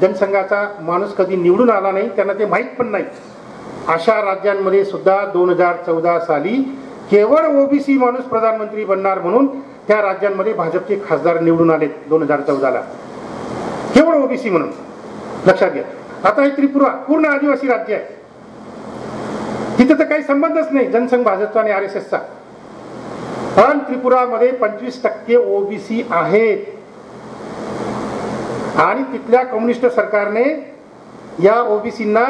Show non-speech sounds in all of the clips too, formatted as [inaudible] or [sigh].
जनसंघाचा माणूस कधी निवडून आला नाही त्यांना ते माहीत पण नाही. अशा राज्यांमध्ये सुद्धा दोन हजार चौदा साली केवळ ओबीसी माणूस प्रधानमंत्री बनणार म्हणून त्या राज्यांमध्ये भाजपचे खासदार निवडून आले दोन हजार चौदाला. केवळ ओबीसी म्हणून. लक्षात घ्या. आता हे त्रिपुरा पूर्ण आदिवासी राज्य आहे. तिथे तर काही संबंधच नाही जनसंघ भाजपचा आणि आर एस एसचा. पण त्रिपुरामध्ये पंचवीस टक्के ओबीसी आहेत. आणि तिथल्या कम्युनिस्ट सरकारने या ओबीसींना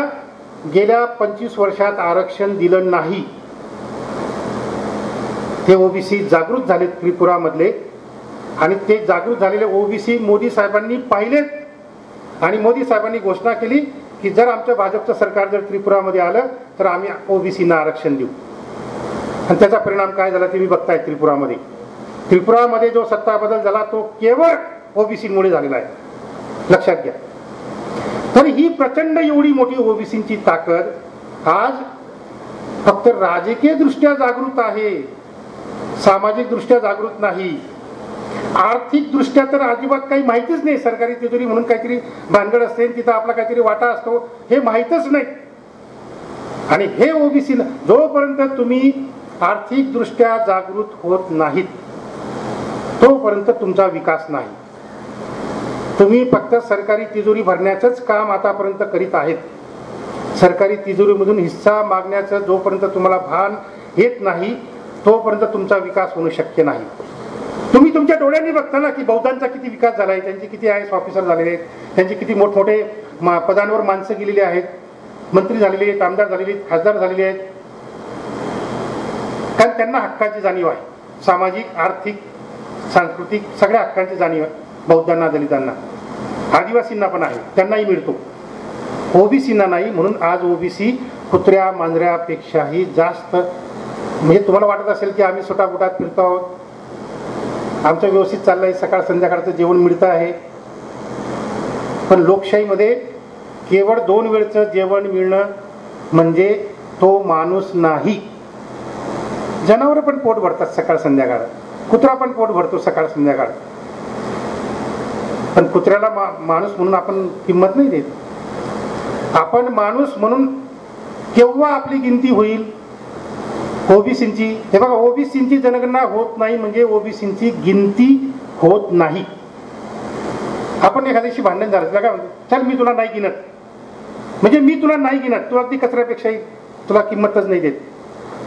गेल्या पंचवीस वर्षात आरक्षण दिलं नाही. ते ओबीसी जागृत झाले त्रिपुरामधले आणि ते जागृत झालेले ओबीसी मोदी साहेबांनी पाहिलेत आणि मोदी साहेबांनी घोषणा केली की जर आमचं भाजपचं सरकार जर त्रिपुरामध्ये आलं तर आम्ही ओबीसींना आरक्षण देऊ. आणि त्याचा परिणाम काय झाला ते मी बघताय त्रिपुरामध्ये. त्रिपुरामध्ये जो सत्ता बदल झाला तो केवळ ओबीसीमुळे झालेला आहे. लक्षात घ्या. तर ही प्रचंड एवढी मोठी ओबीसींची ताकद आज फक्त राजकीय दृष्ट्या जागृत आहे सामाजिक दृष्ट्या जागृत नाही. आर्थिक दृष्ट्या तर अजिबात काही माहितीच नाही सरकारी तिजोरी म्हणून काहीतरी भानगड असते तिथं आपला काहीतरी वाटा असतो हे माहीतच नाही. आणि हे ओबीसी जोपर्यंत तुम्ही आर्थिक दृष्ट्या जागृत होत नाहीत तोपर्यंत तुमचा विकास नाही. तुम्ही फक्त सरकारी तिजोरी भरण्याचंच काम आतापर्यंत करीत आहेत. सरकारी तिजोरीमधून हिस्सा मागण्याचं जोपर्यंत तुम्हाला भान येत नाही तोपर्यंत तुमचा विकास होणं शक्य नाही. तुम्ही तुमच्या डोळ्यांनी बघता ना की बौद्धांचा किती विकास झाला आहे त्यांचे किती आय एस ऑफिसर झालेले आहेत त्यांचे किती मोठमोठे मा- पदांवर माणसं गेलेली आहेत मंत्री झालेले आहेत आमदार झालेले आहेत खासदार झालेले आहेत. कारण त्यांना हक्काची जाणीव आहे. सामाजिक आर्थिक सांस्कृतिक सगळ्या हक्कांची जाणीव आहे. बौद्धांना दलितांना. आदिवासींना पण आहे. त्यांनाही मिळतो. ओबीसींना नाही म्हणून आज ओबीसी कुत्र्या मांजऱ्यापेक्षाही जास्त म्हणजे तुम्हाला वाटत असेल की आम्ही सुटापुटात फिरतो आहोत. आमचं व्यवस्थित चाललं आहे सकाळ संध्याकाळचं जेवण मिळतं आहे. पण लोकशाहीमध्ये केवळ दोन वेळचं जेवण मिळणं म्हणजे तो माणूस नाही. जनावरं पण पोट भरतात सकाळ संध्याकाळ. कुत्रा पण पोट भरतो सकाळ संध्याकाळ. पण कुत्र्याला मा माणूस म्हणून आपण किंमत नाही देत. आपण माणूस म्हणून केव्हा आपली गिनती होईल? ओबीसींची हे बघा ओबीसींची जनगणना होत नाही म्हणजे ओबीसींची गिनती होत नाही. आपण एखाद्याशी भांडण झालं का काय म्हणतो चल मी तुला नाही गिनत. म्हणजे मी तुला नाही गिनत. तू अगदी कचऱ्यापेक्षाही तुला किंमतच नाही देत.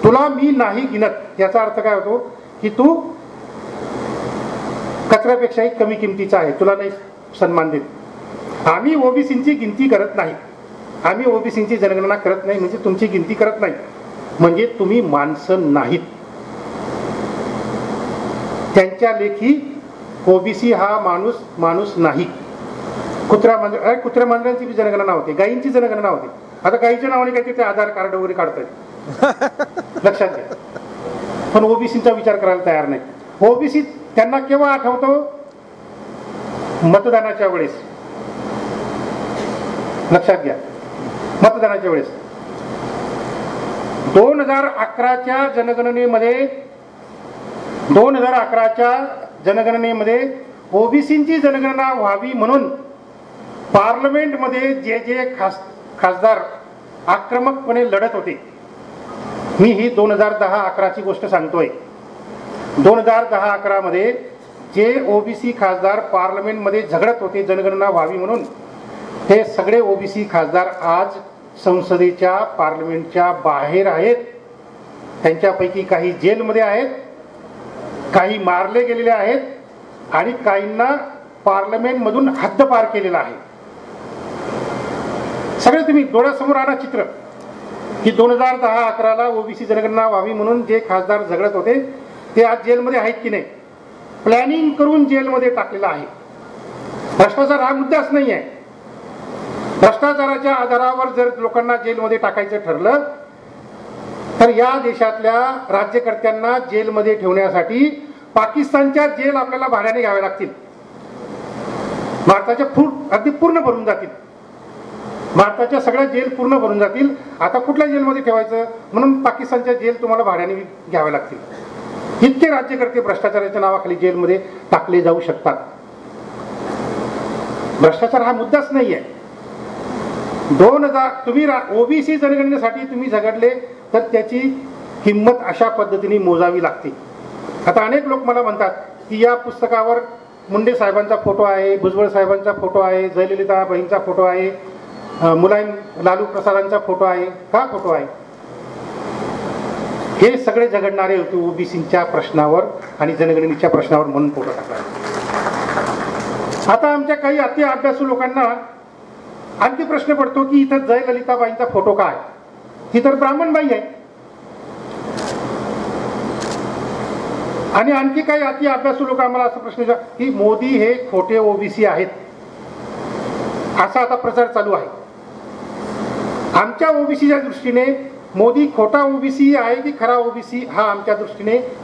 तुला मी नाही गिनत. याचा अर्थ काय होतो? की तू कचऱ्यापेक्षाही कमी किमतीचा आहे. तुला नाही सन्मान देत. आम्ही ओबीसींची गिनती करत नाही. आम्ही ओबीसींची जनगणना करत नाही म्हणजे तुमची गिनती करत नाही. म्हणजे तुम्ही माणसं नाहीत. त्यांच्या लेखी ओबीसी हा माणूस माणूस नाही. कुत्र्या मांजर अरे कुत्र्या मांजरांची बी जनगणना होते. गायींची जनगणना होते. आता गायीच्या नावाने काहीतरी ते आधार कार्ड वगैरे काढतायत. [laughs] लक्षात घ्या. पण ओबीसीचा विचार करायला तयार नाही ओबीसी त्यांना केव्हा आठवतो? मतदानाच्या वेळेस. लक्षात घ्या. मतदानाच्या वेळेस. दोन हजार अकराच्या जनगणनेमध्ये दोन हजार अकराच्या जनगणनेमध्ये ओबीसींची जनगणना व्हावी म्हणून पार्लमेंटमध्ये जे जे खास खासदार आक्रमकपणे लढत होते मी ही दोन हजार दहा अकराची गोष्ट सांगतोय. दोन हजार दहा अकरामध्ये जे ओबीसी खासदार पार्लमेंटमध्ये झगडत होते जनगणना व्हावी म्हणून ते सगळे ओबीसी खासदार आज संसदेच्या पार्लमेंटच्या बाहेर आहेत. त्यांच्यापैकी काही जेलमध्ये आहेत काही मारले गेलेले आहेत आणि काहींना पार्लमेंटमधून हद्दपार केलेला आहे. सगळे तुम्ही डोळ्यासमोर आणा चित्र. की दोन हजार दहा अकराला ओबीसी जनगणना व्हावी म्हणून जे खासदार झगडत होते ते आज जेलमध्ये आहेत की नाही? प्लॅनिंग करून जेलमध्ये टाकलेला आहे. भ्रष्टाचार हा मुद्दाच नाही आहे भ्रष्टाचाराच्या आधारावर जर लोकांना जेलमध्ये टाकायचं ठरलं तर या देशातल्या राज्यकर्त्यांना जेलमध्ये ठेवण्यासाठी पाकिस्तानच्या जेल आपल्याला भाड्याने घ्यावे लागतील. भारताच्या फूट अगदी पूर्ण भरून जातील. भारताच्या सगळ्या जेल पूर्ण भरून जातील. आता कुठल्या जेलमध्ये ठेवायचं? म्हणून पाकिस्तानच्या जेल तुम्हाला भाड्याने घ्याव्या लागतील. इतके राज्यकर्ते भ्रष्टाचाराच्या नावाखाली जेलमध्ये टाकले जाऊ शकतात. भ्रष्टाचार हा मुद्दाच नाही आहे दोन हजार तुम्ही ओबीसी जनगणनेसाठी तुम्ही झगडले तर त्याची किंमत अशा पद्धतीने मोजावी लागते. आता अनेक लोक मला म्हणतात की या पुस्तकावर मुंडे साहेबांचा फोटो आहे भुजबळ साहेबांचा फोटो आहे जयललिताबाईंचा फोटो आहे मुलायम लालू प्रसादांचा फोटो आहे. का फोटो आहे? हे सगळे झगडणारे होते ओबीसीच्या प्रश्नावर आणि जनगणनेच्या प्रश्नावर म्हणून फोटो टाकला. आता आमच्या काही अति अभ्यासू लोकांना आणखी प्रश्न पडतो की इथं जयललिताबाईंचा फोटो काय? ही तर ब्राह्मणबाई आहे. आणि आणखी काही अति अभ्यासू लोक आम्हाला असा प्रश्न विचार की मोदी हे खोटे ओबीसी आहेत. असा आता प्रचार चालू आहे. आमच्या ओबीसीच्या दृष्टीने मोदी खोटा ओबीसी आहे की खरा ओबीसी हा आमच्या दृष्टीने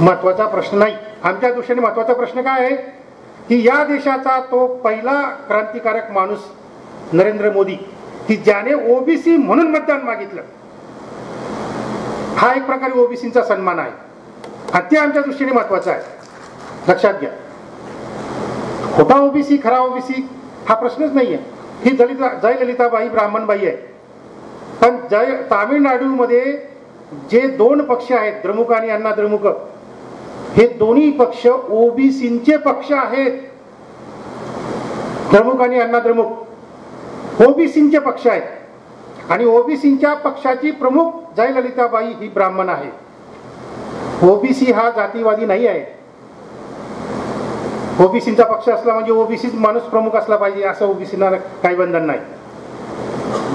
महत्त्वाचा प्रश्न नाही. आमच्या दृष्टीने महत्त्वाचा प्रश्न काय आहे? की या देशाचा तो पहिला क्रांतिकारक माणूस नरेंद्र मोदी की ज्याने ओबीसी म्हणून मतदान मागितलं. हा एक प्रकारे ओबीसीचा सन्मान आहे. आणि ते आमच्या दृष्टीने महत्वाचं आहे. लक्षात घ्या. खोटा ओबीसी खरा ओबीसी हा प्रश्नच नाही आहे ही दलिता जयललिताबाई ब्राह्मणबाई आहे. पण जय तामिळनाडूमध्ये जे दोन पक्ष आहेत द्रमुक आणि अण्णा द्रमुक हे दोन्ही पक्ष ओबीसींचे पक्ष आहेत. द्रमुक आणि अण्णा द्रमुक ओबीसींचे पक्ष आहेत. आणि ओबीसींच्या पक्षाची प्रमुख जयललिताबाई ही ब्राह्मण आहे ओबीसी हा जातीवादी नाही आहे. ओबीसींचा पक्ष असला म्हणजे ओबीसी माणूस प्रमुख असला पाहिजे असं ओबीसीना काही बंधन नाही.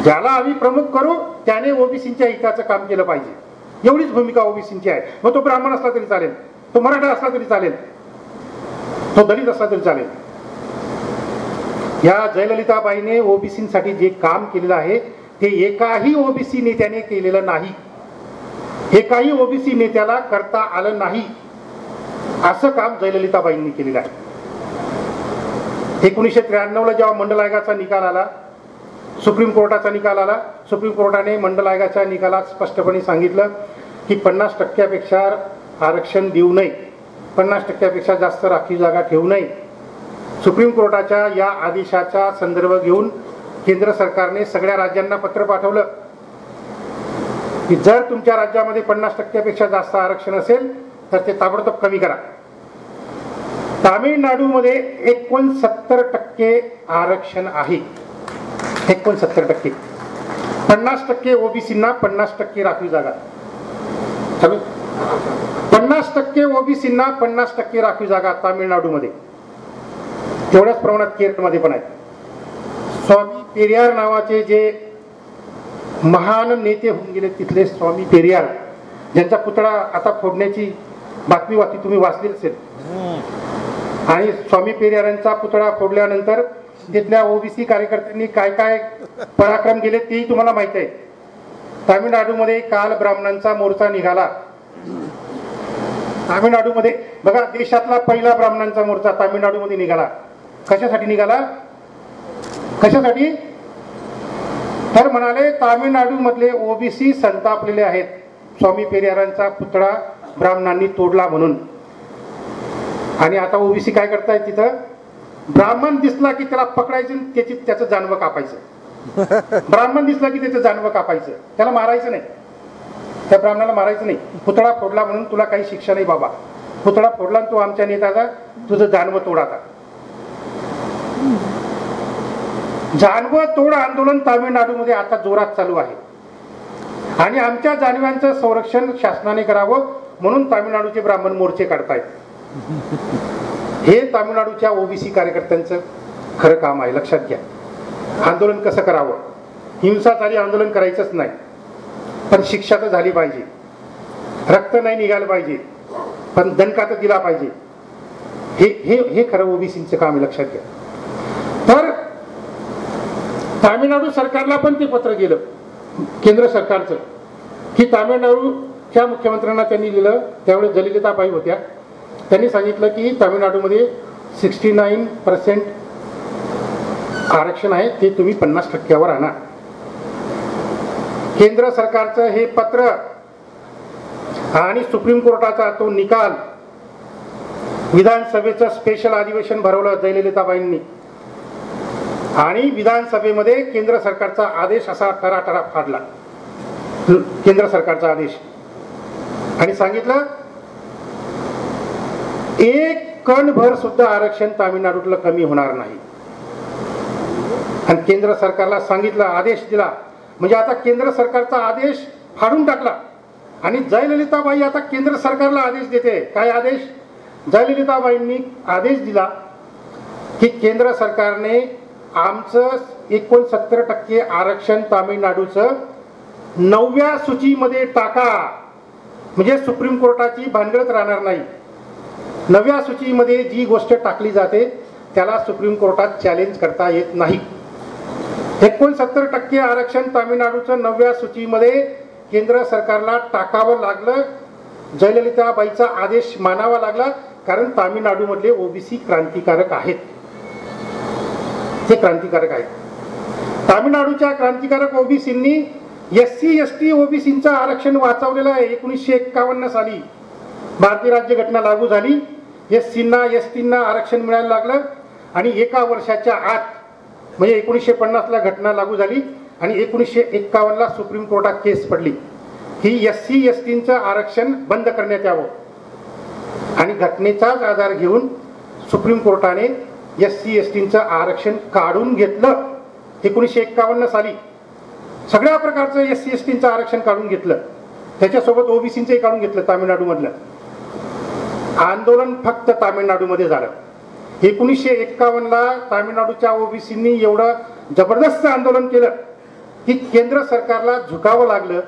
ज्याला आम्ही प्रमुख करू त्याने ओबीसीच्या हिताचं काम केलं पाहिजे. एवढीच भूमिका ओबीसींची आहे. मग तो ब्राह्मण असला तरी चालेल. तो मराठा असला तरी चालेल. तो दलित असला तरी चालेल. या जयललिताबाईने ओबीसीसाठी जे काम केलेलं आहे ते एकाही ओबीसी नेत्याने केलेलं नाही. एकाही ओबीसी नेत्याला करता आलं नाही. असं काम जयललिताबाईंनी केलेलं आहे. एकोणीसशे त्र्याण्णवला जेव्हा मंडल आयोगाचा निकाल आला सुप्रीम कोर्टाचा निकाल आला. सुप्रीम कोर्टाने मंडल आयोगाच्या निकालात स्पष्टपणे सांगितलं की पन्नास टक्क्यापेक्षा आरक्षण देऊ नये. पन्नास टक्क्यापेक्षा जास्त राखीव जागा ठेवू नये. सुप्रीम कोर्टाच्या या आदेशाचा संदर्भ घेऊन केंद्र सरकारने सगळ्या राज्यांना पत्र पाठवलं. की जर तुमच्या राज्यामध्ये पन्नास टक्क्यापेक्षा जास्त आरक्षण असेल तर ते ताबडतोब कमी करा. तामिळनाडूमध्ये एकोणसत्तर टक्के आरक्षण आहे. एकोणसत्तर टक्के. पन्नास टक्के ओबीसींना पन्नास टक्के राखीव जागा. पन्नास टक्के ओबीसींना पन्नास टक्के राखीव जागा तामिळनाडूमध्ये. तेवढ्याच प्रमाणात केरळमध्ये पण आहे स्वामी पेरियार नावाचे जे महान नेते होऊन गेले तिथले स्वामी पेरियार ज्यांचा पुतळा आता फोडण्याची बातमी वाचली तुम्ही वाचली असेल. आणि स्वामी पेरियारांचा पुतळा फोडल्यानंतर तिथल्या ओबीसी कार्यकर्त्यांनी काय काय पराक्रम केले तेही तुम्हाला माहीत आहे. तामिळनाडूमध्ये काल ब्राह्मणांचा मोर्चा निघाला. तामिळनाडूमध्ये बघा देशातला पहिला ब्राह्मणांचा मोर्चा तामिळनाडूमध्ये निघाला. कशासाठी निघाला? कशासाठी? तर म्हणाले तामिळनाडूमधले ओबीसी संतापलेले आहेत. स्वामी पेरियारांचा पुतळा ब्राह्मणांनी तोडला म्हणून. आणि आता ओबीसी काय करतायत तिथं? ब्राह्मण दिसला की त्याला पकडायचं त्याची त्याचं जानवं कापायचं. [laughs] ब्राह्मण दिसला की त्याचं जानवं कापायचं. त्याला मारायचं नाही. त्या ब्राह्मणाला मारायचं नाही. पुतळा फोडला म्हणून तुला काही शिक्षा नाही बाबा. पुतळा फोडला तू आमच्या नेत्याचा तुझं जानवं तोड आता. जानवं तोड आंदोलन तामिळनाडूमध्ये आता जोरात चालू आहे. आणि आमच्या जानव्यांचं संरक्षण शासनाने करावं म्हणून तामिळनाडूचे ब्राह्मण मोर्चे काढतायत. [laughs] हे तामिळनाडूच्या ओबीसी कार्यकर्त्यांचं खरं काम आहे. लक्षात घ्या. आंदोलन कसं करावं? हिंसाचारी आंदोलन करायचंच नाही. पण शिक्षा तर झाली पाहिजे. रक्त नाही निघालं पाहिजे. पण दणका तर दिला पाहिजे. हे हे हे खरं ओबीसीचं काम आहे. लक्षात घ्या. तर तामिळनाडू सरकारला पण ते पत्र गेलं. केंद्र सरकारचं. की तामिळनाडूच्या मुख्यमंत्र्यांना त्यांनी लिहिलं. त्यावेळेस जलिलताबाई होत्या. त्यांनी सांगितलं की तामिळनाडूमध्ये सिक्स्टी नाईन पर्सेंट आरक्षण आहे ते तुम्ही पन्नास टक्क्यावर आणा. केंद्र सरकारचं हे पत्र आणि सुप्रीम कोर्टाचा तो निकाल विधानसभेचं स्पेशल अधिवेशन भरवलं जयललिताबाईंनी. आणि विधानसभेमध्ये केंद्र सरकारचा आदेश असा टराटरा फाडला. केंद्र सरकारचा आदेश. आणि सांगितलं एक कणभर सुद्धा आरक्षण तामिळनाडूतलं कमी होणार नाही. आणि केंद्र सरकारला सांगितलं आदेश दिला. म्हणजे आता केंद्र सरकारचा आदेश फाडून टाकला. आणि जयललिताबाई आता केंद्र सरकारला आदेश देते. काय आदेश? जयललिताबाईंनी आदेश दिला की केंद्र सरकारने आमचं एकोणसत्तर टक्के आरक्षण तामिळनाडूचं नवव्या सूचीमध्ये टाका. म्हणजे सुप्रीम कोर्टाची भानगडत राहणार नाही. नव्या सूचीमध्ये जी गोष्ट टाकली जाते त्याला सुप्रीम कोर्टात चॅलेंज करता येत नाही. एकोणसत्तर टक्के आरक्षण तामिळनाडूचं नव्या सूचीमध्ये केंद्र सरकारला टाकावं लागलं. जयललिताबाईचा आदेश मानावा लागला कारण तामिळनाडूमधले ओबीसी क्रांतिकारक आहेत. ते क्रांतिकारक आहेत. तामिळनाडूच्या क्रांतिकारक ओबीसींनी एस सी एस टी ओबीसींचं आरक्षण वाचवलेलं आहे. एकोणीसशे एक्कावन्न साली भारतीय राज्यघटना लागू झाली. एस सीना एस टींना आरक्षण मिळायला लागलं आणि एका वर्षाच्या आत म्हणजे एकोणीसशे पन्नासला घटना लागू झाली आणि एकोणीसशे एक्कावन्नला सुप्रीम कोर्टात केस पडली. ही एस सी एस आरक्षण बंद करण्यात यावं. आणि घटनेचाच आधार घेऊन सुप्रीम कोर्टाने एस सी एस टींचं आरक्षण काढून घेतलं. एकोणीसशे एक्कावन्न साली सगळ्या प्रकारचं एस सी एस टींचं आरक्षण काढून घेतलं. त्याच्यासोबत ओबीसींचंही काढून घेतलं तामिळनाडूमधलं. आंदोलन फक्त तामिळनाडूमध्ये झालं. एकोणीसशे एक्कावन्नला तामिळनाडूच्या ओबीसींनी एवढं जबरदस्त आंदोलन केलं की केंद्र सरकारला झुकावं लागलं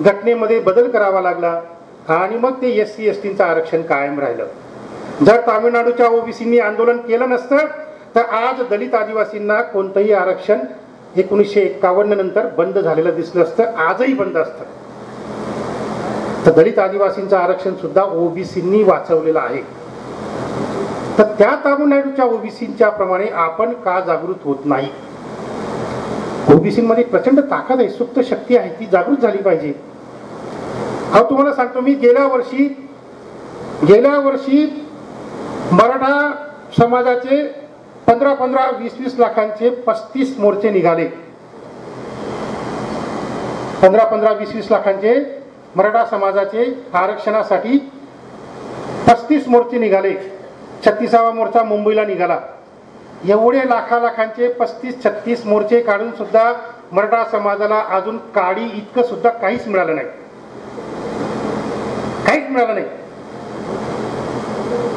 घटनेमध्ये बदल करावा लागला आणि मग ते एस सी एस टीचं आरक्षण कायम राहिलं. जर तामिळनाडूच्या ओबीसींनी आंदोलन केलं नसतं तर आज दलित आदिवासींना कोणतंही आरक्षण एकोणीसशे एक्कावन्न नंतर बंद झालेलं दिसलं असतं आजही बंद असतं. तर दलित आदिवासींचं आरक्षण सुद्धा ओबीसींनी वाचवलेलं आहे. तर त्या तामिळनाडूच्या ओबीसींच्या प्रमाणे आपण का जागृत होत नाही? ओबीसीमध्ये प्रचंड ताकद आहे सुप्त शक्ती आहे ती जागृत झाली पाहिजे. हा तुम्हाला सांगतो मी गेल्या वर्षी गेल्या वर्षी मराठा समाजाचे पंधरा पंधरा वीस वीस लाखांचे पस्तीस मोर्चे निघाले. पंधरा पंधरा वीस वीस लाखांचे मराठा समाजाचे आरक्षणासाठी पस्तीस मोर्चे निघाले. छत्तीसावा मोर्चा मुंबईला निघाला. एवढे लाखा लाखांचे पस्तीस छत्तीस मोर्चे काढून सुद्धा मराठा समाजाला अजून काडी इतकं सुद्धा काहीच मिळालं नाही. काहीच मिळालं नाही.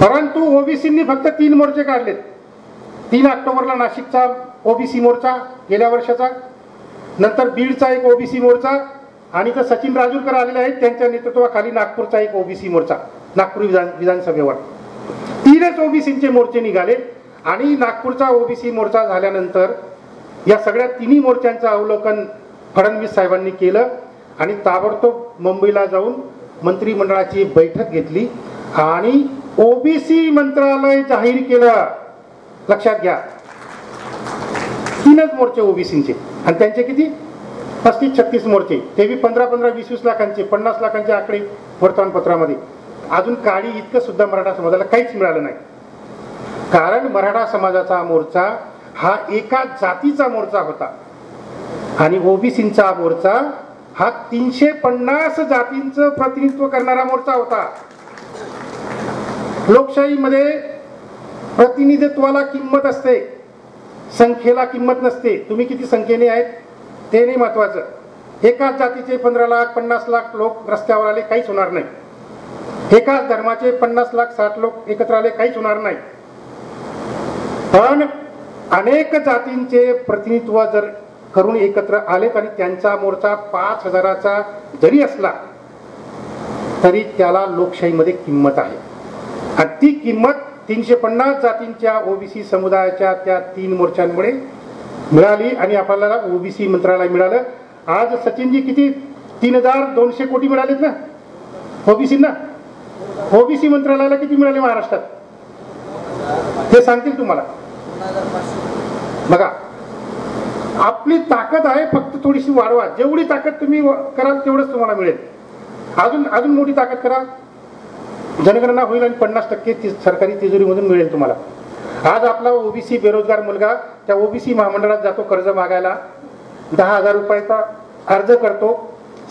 परंतु ओबीसींनी फक्त तीन मोर्चे काढलेत. तीन ऑक्टोबरला नाशिकचा ओबीसी मोर्चा गेल्या वर्षाचा. नंतर बीडचा एक ओबीसी मोर्चा आणि तर सचिन राजूरकर आलेले आहेत त्यांच्या नेतृत्वाखाली नागपूरचा एक ओबीसी मोर्चा नागपूर विधान विधानसभेवर. तीनच ओबीसीचे मोर्चे निघाले आणि नागपूरचा ओबीसी मोर्चा झाल्यानंतर या सगळ्या तिन्ही मोर्चांचं अवलोकन फडणवीस साहेबांनी केलं आणि ताबडतोब मुंबईला जाऊन मंत्रिमंडळाची बैठक घेतली आणि ओबीसी मंत्रालय जाहीर केलं. लक्षात घ्या. तीनच मोर्चे ओबीसीचे. आणि त्यांचे किती? पस्तीस छत्तीस मोर्चे ते बी पंधरा पंधरा वीस वीस लाखांचे पन्नास लाखांचे आकडे वर्तमानपत्रामध्ये. अजून काळी इतकं सुद्धा मराठा समाजाला काहीच मिळालं नाही. कारण मराठा समाजाचा मोर्चा हा एका जातीचा मोर्चा होता. आणि ओबीसींचा मोर्चा हा तीनशे पन्नास जातींचं प्रतिनिधित्व करणारा मोर्चा होता. लोकशाहीमध्ये प्रतिनिधित्वाला किंमत असते. संख्येला किंमत नसते. तुम्ही किती संख्येने आहेत? ते नाही महत्वाचं. एकाच जातीचे पंधरा लाख पन्नास लाख लोक रस्त्यावर आले काहीच होणार नाही. एकाच धर्माचे पन्नास लाख साठ लोक एकत्र आले काहीच होणार नाही. पण अनेक जातींचे प्रतिनिधित्व जर करून एकत्र आलेत आणि त्यांचा मोर्चा पाच हजाराचा जरी असला तरी त्याला लोकशाहीमध्ये किंमत आहे. आणि ती किंमत तीनशे पन्नास जातींच्या ओबीसी समुदायाच्या त्या तीन मोर्चांमुळे मिळाली आणि आपल्याला ओबीसी मंत्रालय मिळालं. आज सचिनजी किती? तीन हजार दोनशे कोटी मिळालेत ना? ओबीसींना? ओबीसी मंत्रालयाला किती मिळाले महाराष्ट्रात? ते सांगतील तुम्हाला. बघा आपली ताकद आहे फक्त थोडीशी वाढवा. जेवढी ताकद तुम्ही कराल तेवढंच तुम्हाला मिळेल. अजून अजून मोठी ताकद करा. जनगणना होईल आणि पन्नास टक्के ती सरकारी तिजोरीमधून मिळेल तुम्हाला. आज आपला ओबीसी बेरोजगार मुलगा त्या ओबीसी महामंडळात जातो कर्ज मागायला. दहा हजार रुपयाचा अर्ज करतो.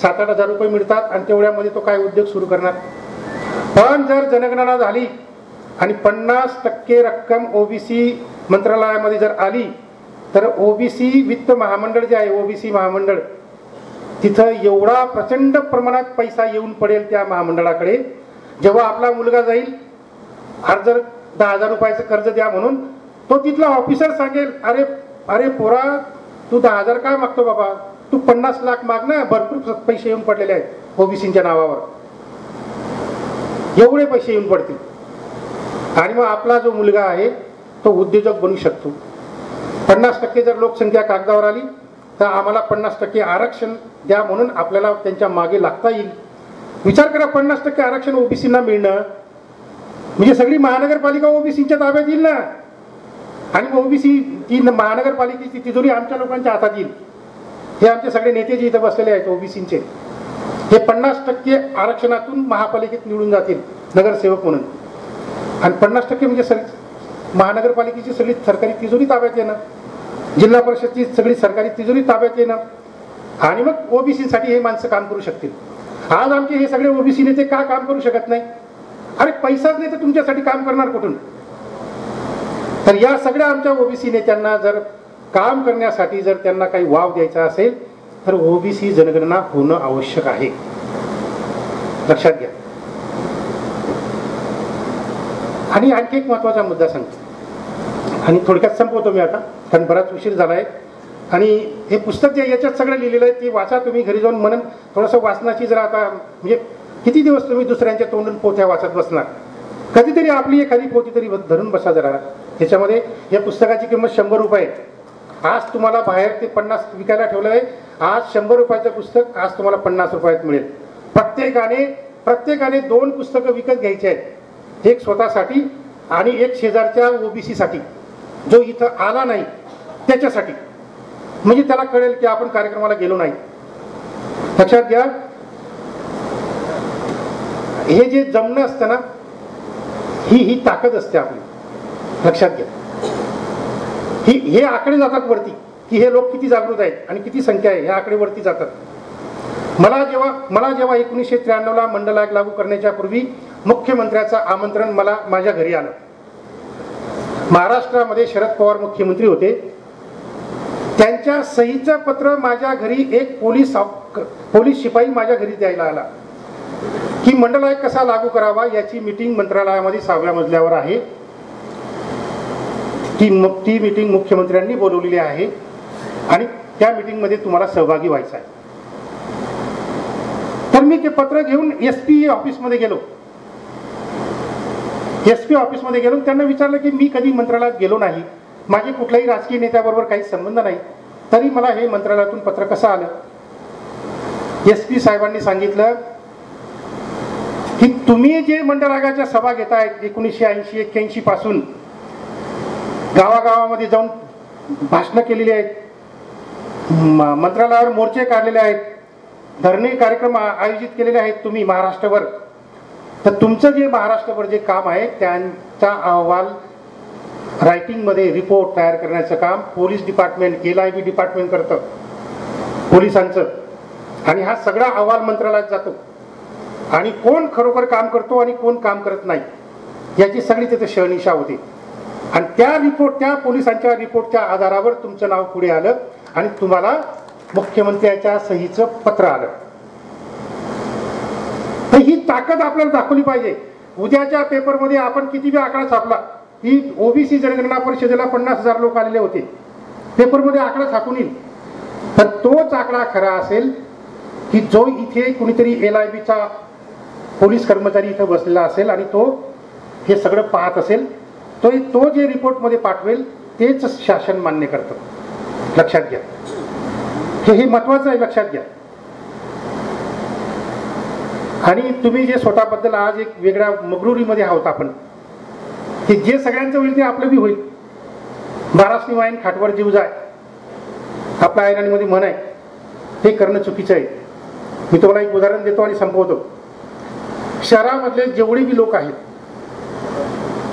सात आठ हजार रुपये मिळतात आणि तेवढ्यामध्ये तो काय उद्योग सुरू करणार? पण जर जनगणना झाली आणि पन्नास टक्के रक्कम ओबीसी मंत्रालयामध्ये जर आली तर ओबीसी वित्त महामंडळ जे आहे ओबीसी महामंडळ तिथं एवढा प्रचंड प्रमाणात पैसा येऊन पडेल त्या महामंडळाकडे. जेव्हा आपला मुलगा जाईल अर्ज दहा हजार रुपयाचं कर्ज द्या म्हणून तो तिथला ऑफिसर सांगेल अरे अरे पोरा तू दहा हजार काय मागतो बाबा? तू पन्नास लाख माग ना भरपूर पैसे येऊन पडलेले आहेत ओबीसीच्या नावावर. एवढे पैसे येऊन पडतील. आणि मग आपला जो मुलगा आहे तो उद्योजक बनू शकतो. पन्नास टक्के जर लोकसंख्या कागदावर आली तर आम्हाला पन्नास टक्के आरक्षण द्या म्हणून आपल्याला त्यांच्या मागे लागता येईल. विचार करा पन्नास टक्के आरक्षण ओबीसींना मिळणं म्हणजे सगळी महानगरपालिका ओबीसीच्या ताब्यात येईल ना? आणि ओबीसी ती महानगरपालिकेची तिजोरी आमच्या लोकांच्या हातात येईल. हे आमचे सगळे नेते जे इथं बसलेले आहेत ओबीसीचे. हे पन्नास टक्के आरक्षणातून महापालिकेत निवडून जातील नगरसेवक म्हणून. आणि पन्नास टक्के म्हणजे सगळी महानगरपालिकेची सगळी सरकारी तिजोरी ताब्यात येणं जिल्हा परिषदची सगळी सरकारी तिजोरी ताब्यात येणं आणि मग ओबीसीसाठी हे माणसं काम करू शकतील. आज आमचे हे सगळे ओबीसी नेते का काम करू शकत नाही? अरे पैसाच नाही तर तुमच्यासाठी काम करणार कुठून? तर या सगळ्या आमच्या ओबीसी नेत्यांना जर काम करण्यासाठी जर त्यांना काही वाव द्यायचा असेल तर ओबीसी जनगणना होणं आवश्यक आहे. लक्षात घ्या. आणि आणखी एक महत्त्वाचा मुद्दा सांगतो. आणि थोडक्यात संपवतो मी आता कारण बराच उशीर झाला आहे आणि हे पुस्तक जे याच्यात सगळं लिहिलेलं आहे ते वाचा तुम्ही घरी जाऊन. म्हणून थोडंसं वाचनाची जरा आता म्हणजे किती दिवस तुम्ही दुसऱ्यांच्या तोंडून पोथ्या वाचत बसणार? कधीतरी आपली एखादी पोथी तरी धरून बसा जरा. त्याच्यामध्ये या पुस्तकाची किंमत शंभर रुपये आहे. आज तुम्हाला बाहेर ते पन्नास विकायला ठेवलं आहे. आज शंभर रुपयाचं पुस्तक आज तुम्हाला पन्नास रुपयात मिळेल. प्रत्येकाने प्रत्येकाने दोन पुस्तकं विकत घ्यायची आहेत. एक स्वतःसाठी आणि एक शेजारच्या ओबीसीसाठी. जो इथं आला नाही त्याच्यासाठी. म्हणजे त्याला कळेल की आपण कार्यक्रमाला गेलो नाही. लक्षात घ्या हे जे जमणं असतं ना ही ही ताकद असते आपली. लक्षात घ्या. ही हे आकडे जातात वरती की हे लोक किती जागृत आहेत आणि किती संख्या आहे हे आकडे वरती जातात. मला जेव्हा मला जेव्हा एकोणीसशे त्र्याण्णवला मंडल आयोग लागू करण्याच्या पूर्वी मुख्यमंत्र्याचं आमंत्रण मला माझ्या घरी आलं. महाराष्ट्रामध्ये शरद पवार मुख्यमंत्री होते. त्यांच्या सहीचं पत्र माझ्या घरी एक पोलीस पोलीस शिपाई माझ्या घरी द्यायला आला. ही मंडल आयोग कसा लागू करावा याची मीटिंग मंत्रालयामध्ये सहाव्या मजल्यावर आहे. ती ती मीटिंग मुख्यमंत्र्यांनी बोलवलेली आहे आणि त्या मीटिंगमध्ये तुम्हाला सहभागी व्हायचं आहे तर मी ते पत्र घेऊन एस पी ऑफिसमध्ये गेलो. एस पी ऑफिसमध्ये गेलो त्यांना विचारलं की मी कधी मंत्रालयात गेलो नाही. माझे कुठल्याही राजकीय नेत्याबरोबर काही संबंध नाही. तरी मला हे मंत्रालयातून पत्र कसं आलं? एस पी साहेबांनी सांगितलं की तुम्ही जे मंडळ आयोगाच्या सभा घेतायत एकोणीसशे ऐंशी एक्क्याऐंशी पासून गावागावामध्ये जाऊन भाषणं केलेली आहेत मंत्रालयावर मोर्चे काढलेले आहेत धरणे कार्यक्रम आयोजित केलेले आहेत तुम्ही महाराष्ट्रभर. तर तुमचं जे महाराष्ट्रभर जे काम आहे त्यांचा अहवाल रायटिंगमध्ये रिपोर्ट तयार करण्याचं काम police department L I B department करतं पोलिसांचं. आणि हा सगळा अहवाल मंत्रालयात जातो. आणि कोण खरोखर काम करतो आणि कोण काम करत नाही याची सगळी तिथे शहनिशा होती. आणि त्या रिपोर्ट त्या पोलिसांच्या रिपोर्टच्या आधारावर तुमचं नाव पुढे आलं आणि तुम्हाला मुख्यमंत्र्याच्या सहीचं पत्र आलं. तर ही ताकद आपल्याला दाखवली पाहिजे. उद्याच्या पेपरमध्ये आपण किती बी आकडा छापला ही ओबीसी जनगणना परिषदेला पन्नास हजार लोक आलेले होते. पेपरमध्ये आकडा छापून येईल. तर तोच आकडा खरा असेल की जो इथे कुणीतरी एल आय बीचा पोलीस कर्मचारी इथं बसलेला असेल आणि तो हे सगळं पाहत असेल तो तो जे रिपोर्टमध्ये पाठवेल तेच शासन मान्य करतं. लक्षात घ्या. हे हे महत्वाचं आहे लक्षात घ्या. आणि तुम्ही जे स्वतःबद्दल आज एक वेगळ्या मगरुरीमध्ये आहोत आपण की जे सगळ्यांचं होईल ते आपलं बी होईल. बारासनी वाईन खाटवर जीव जाय. आपल्या आयराणीमध्ये म्हण आहे हे करणं चुकीचं आहे. मी तुम्हाला एक उदाहरण देतो आणि संपवतो. शहरामधले जेवढे बी लोक आहेत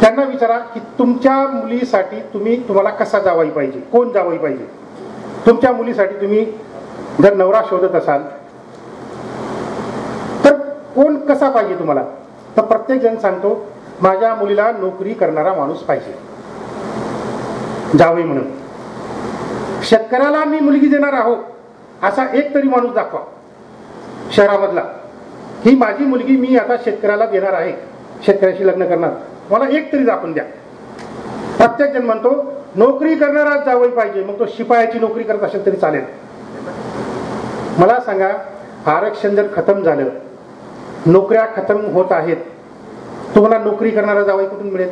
त्यांना विचारा की तुमच्या मुलीसाठी तुम्ही तुम्हाला कसा जावाई पाहिजे? कोण जावाई पाहिजे? तुमच्या मुलीसाठी तुम्ही जर नवरा शोधत असाल तर कोण कसा पाहिजे तुम्हाला? तर प्रत्येक जण सांगतो माझ्या मुलीला नोकरी करणारा माणूस पाहिजे. जावई म्हणून. शेतकऱ्याला मी मुलगी देणार आहोत असा एक तरी माणूस दाखवा. शहरामधला. ही माझी मुलगी मी आता शेतकऱ्याला देणार आहे. शेतकऱ्याशी लग्न करणार. मला एक तरी दाखवून द्या. प्रत्येक जण म्हणतो नोकरी करणारा जावई पाहिजे. मग तो शिपायाची नोकरी करत असेल तरी चालेल. मला सांगा आरक्षण जर खतम झालं नोकऱ्या खतम होत आहेत तुम्हाला नोकरी करणारा जावई कुठून मिळेल?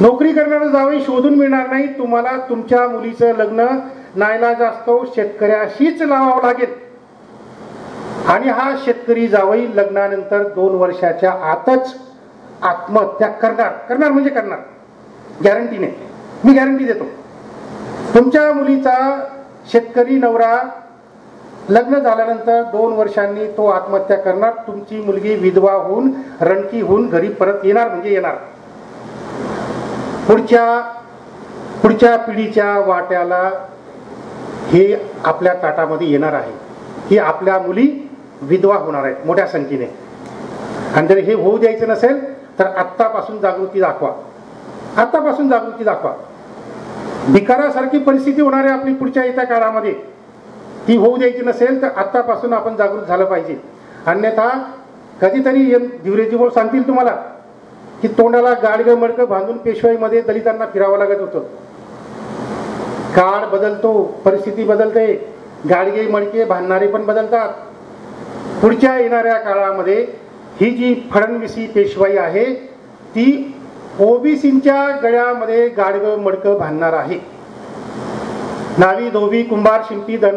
नोकरी करणारा जावई शोधून मिळणार नाही. तुम्हाला तुमच्या मुलीचं लग्न नायला जास्त शेतकऱ्याशीच लावावं लागेल. आणि हा शेतकरी जावई लग्नानंतर दोन वर्षाच्या आतच आत्महत्या करणार. करणार म्हणजे करणार. गॅरंटीने मी गॅरंटी देतो. तुमच्या मुलीचा शेतकरी नवरा लग्न झाल्यानंतर दोन वर्षांनी तो आत्महत्या करणार. तुमची मुलगी विधवा होऊन रणकी होऊन घरी परत येणार म्हणजे येणार. पुढच्या पुढच्या पिढीच्या वाट्याला हे आपल्या ताटामध्ये येणार आहे. ही आपल्या मुली विधवा होणार आहेत मोठ्या संख्येने. आणि जर हे होऊ द्यायचं नसेल तर आत्तापासून जागृती दाखवा. आत्तापासून जागृती दाखवा. भिकारासारखी परिस्थिती होणार आहे आपली पुढच्या येत्या काळामध्ये. ती होऊ द्यायची नसेल तर आत्तापासून आपण जागृत झालं पाहिजे. अन्यथा कधीतरी धिवरेजी बोल सांगतील तुम्हाला की तोंडाला गाडगं मडकं बांधून पेशवाईमध्ये दलितांना फिरावं लागत होतं. काळ बदलतो परिस्थिती बदलते गाडगे मडके बांधणारे पण बदलतात. पुढच्या येणाऱ्या काळामध्ये ही जी फडणवीसी पेशवाई आहे ती ओबीसींच्या गळ्यामध्ये गाडगं मडकं बांधणार आहे. नावी धोबी कुंभार शिंपी धन